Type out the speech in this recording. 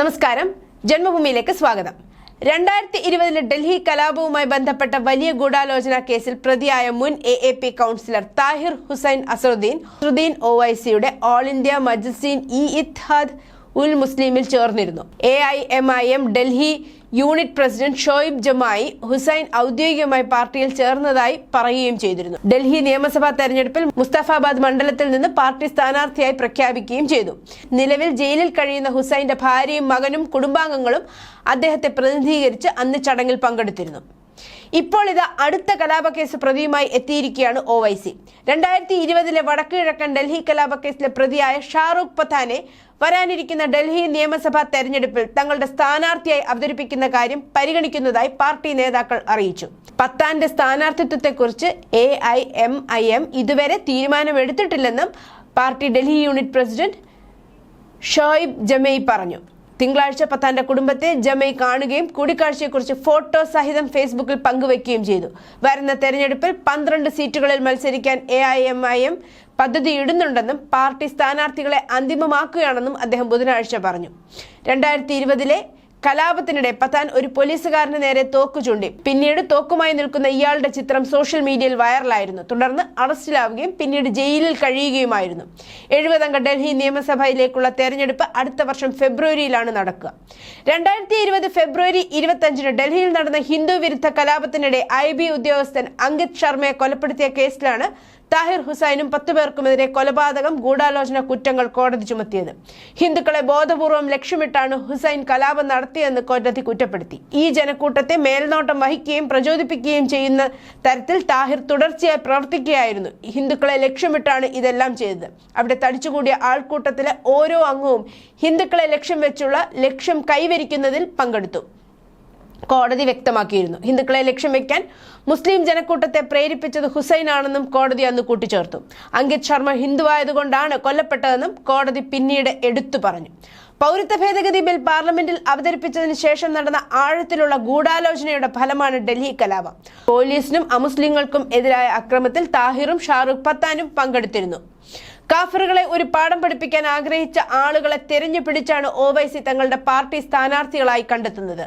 നമസ്കാരം. ജന്മഭൂമിയിലേക്ക് സ്വാഗതം. രണ്ടായിരത്തി ഇരുപതിലെ ഡൽഹി കലാപവുമായി ബന്ധപ്പെട്ട വലിയ ഗൂഢാലോചന കേസിൽ പ്രതിയായ മുൻ A A P councillor Tahir Hussain Asaduddin Asaduddin ഒവൈസിയുടെ All India Majlis e Ittehad ul മുസ്ലിമിൽ ചേർന്നിരുന്നു. A I M I M Delhi unit president Shoaib Jamai Hussain ഔദ്യോഗികമായി പാർട്ടിയിൽ ചേർന്നതായി പറയുകയും ചെയ്തിരുന്നു. ഡൽഹി നിയമസഭാ തെരഞ്ഞെടുപ്പിൽ മുസ്തഫാബാദ് മണ്ഡലത്തിൽ നിന്ന് പാർട്ടി സ്ഥാനാർത്ഥിയായി പ്രഖ്യാപിക്കുകയും ചെയ്തു. നിലവിൽ ജയിലിൽ കഴിയുന്ന ഹുസൈന്റെ ഭാര്യയും മകനും കുടുംബാംഗങ്ങളും അദ്ദേഹത്തെ പ്രതിനിധീകരിച്ച് അന്ന് ചടങ്ങിൽ പങ്കെടുത്തിരുന്നു. ഇപ്പോൾ ഇത് അടുത്ത കലാപ കേസ് പ്രതിയുമായി എത്തിയിരിക്കുകയാണ് ഒ വൈ സി രണ്ടായിരത്തി ഇരുപതിലെ വടക്കുകിഴക്കൻ ഡൽഹി ഡൽഹി കലാപക്കേസിലെ പ്രതിയായ ഷാറൂഖ് പത്താനെ വരാനിരിക്കുന്ന ഡൽഹി നിയമസഭാ തെരഞ്ഞെടുപ്പിൽ തങ്ങളുടെ സ്ഥാനാർത്ഥിയായി അവതരിപ്പിക്കുന്ന കാര്യം പരിഗണിക്കുന്നതായി പാർട്ടി നേതാക്കൾ അറിയിച്ചു. പത്താന്റെ സ്ഥാനാർത്ഥിത്വത്തെക്കുറിച്ച് A I M I M ഇതുവരെ തീരുമാനമെടുത്തിട്ടില്ലെന്നും party Delhi unit president Shoaib Jamai പറഞ്ഞു. തിങ്കളാഴ്ച പത്താന്റെ കുടുംബത്തെ ജമൈ കാണുകയും കൂടിക്കാഴ്ചയെക്കുറിച്ച് ഫോട്ടോ സഹിതം ഫേസ്ബുക്കിൽ പങ്കുവയ്ക്കുകയും ചെയ്തു. വരുന്ന തെരഞ്ഞെടുപ്പിൽ പന്ത്രണ്ട് സീറ്റുകളിൽ മത്സരിക്കാൻ A I M I M പദ്ധതിയിടുന്നുണ്ടെന്നും party സ്ഥാനാർത്ഥികളെ അന്തിമമാക്കുകയാണെന്നും അദ്ദേഹം ബുധനാഴ്ച പറഞ്ഞു. രണ്ടായിരത്തി ഇരുപതിലെ കലാപത്തിനിടെ പത്താൻ ഒരു പോലീസുകാരന് നേരെ തോക്ക് ചൂണ്ടി. പിന്നീട് തോക്കുമായി നിൽക്കുന്ന ഇയാളുടെ ചിത്രം സോഷ്യൽ മീഡിയയിൽ വൈറലായിരുന്നു. തുടർന്ന് അറസ്റ്റിലാവുകയും പിന്നീട് ജയിലിൽ കഴിയുകയുമായിരുന്നു. എഴുപതംഗ ഡൽഹി നിയമസഭയിലേക്കുള്ള തെരഞ്ഞെടുപ്പ് അടുത്ത വർഷം ഫെബ്രുവരിയിലാണ് നടക്കുക. രണ്ടായിരത്തി ഇരുപത് ഫെബ്രുവരി ഇരുപത്തഞ്ചിന് ഡൽഹിയിൽ നടന്ന ഹിന്ദു വിരുദ്ധ കലാപത്തിനിടെ ഐ ബി ഉദ്യോഗസ്ഥൻ അങ്കിത് ശർമ്മയെ കൊലപ്പെടുത്തിയ കേസിലാണ് താഹിർ ഹുസൈനും പത്തു പേർക്കുമെതിരെ കൊലപാതകം ഗൂഢാലോചന കുറ്റങ്ങൾ കോടതി ചുമത്തിയത്. ഹിന്ദുക്കളെ ബോധപൂർവം ലക്ഷ്യമിട്ടാണ് ഹുസൈൻ കലാപം നടത്തിയെന്ന് കോടതി കുറ്റപ്പെടുത്തി. ഈ ജനക്കൂട്ടത്തെ മേൽനോട്ടം വഹിക്കുകയും പ്രചോദിപ്പിക്കുകയും ചെയ്യുന്ന തരത്തിൽ താഹിർ തുടർച്ചയായി പ്രവർത്തിക്കുകയായിരുന്നു. ഹിന്ദുക്കളെ ലക്ഷ്യമിട്ടാണ് ഇതെല്ലാം ചെയ്തത്. അവിടെ തടിച്ചുകൂടിയ ആൾക്കൂട്ടത്തിലെ ഓരോ അംഗവും ഹിന്ദുക്കളെ ലക്ഷ്യം വെച്ചുള്ള ലക്ഷ്യം കൈവരിക്കുന്നതിൽ പങ്കെടുത്തു. കോടതി വ്യക്തമാക്കിയിരുന്നു. ഹിന്ദുക്കളെ ലക്ഷ്യം വെക്കാൻ മുസ്ലിം ജനക്കൂട്ടത്തെ പ്രേരിപ്പിച്ചത് ഹുസൈൻ ആണെന്നും കോടതി അന്ന് കൂട്ടിച്ചേർത്തു. അങ്കിത് ശർമ്മ ഹിന്ദുവായതുകൊണ്ടാണ് കൊല്ലപ്പെട്ടതെന്നും കോടതി പിന്നീട് എടുത്തു പറഞ്ഞു. പൗരത്വ ഭേദഗതി ബിൽ പാർലമെന്റിൽ അവതരിപ്പിച്ചതിന് ശേഷം നടന്ന ആഴത്തിലുള്ള ഗൂഢാലോചനയുടെ ഫലമാണ് ഡൽഹി കലാപം. പോലീസിനും അമുസ്ലിങ്ങൾക്കും എതിരായ അക്രമത്തിൽ താഹിറും ഷാറുഖ് പത്താനും പങ്കെടുത്തിരുന്നു. കാഫറുകളെ ഒരു പാഠം പഠിപ്പിക്കാൻ ആഗ്രഹിച്ച ആളുകളെ തെരഞ്ഞു പിടിച്ചാണ് ഒവൈസി തങ്ങളുടെ പാർട്ടി സ്ഥാനാർത്ഥികളായി കണ്ടെത്തുന്നത്.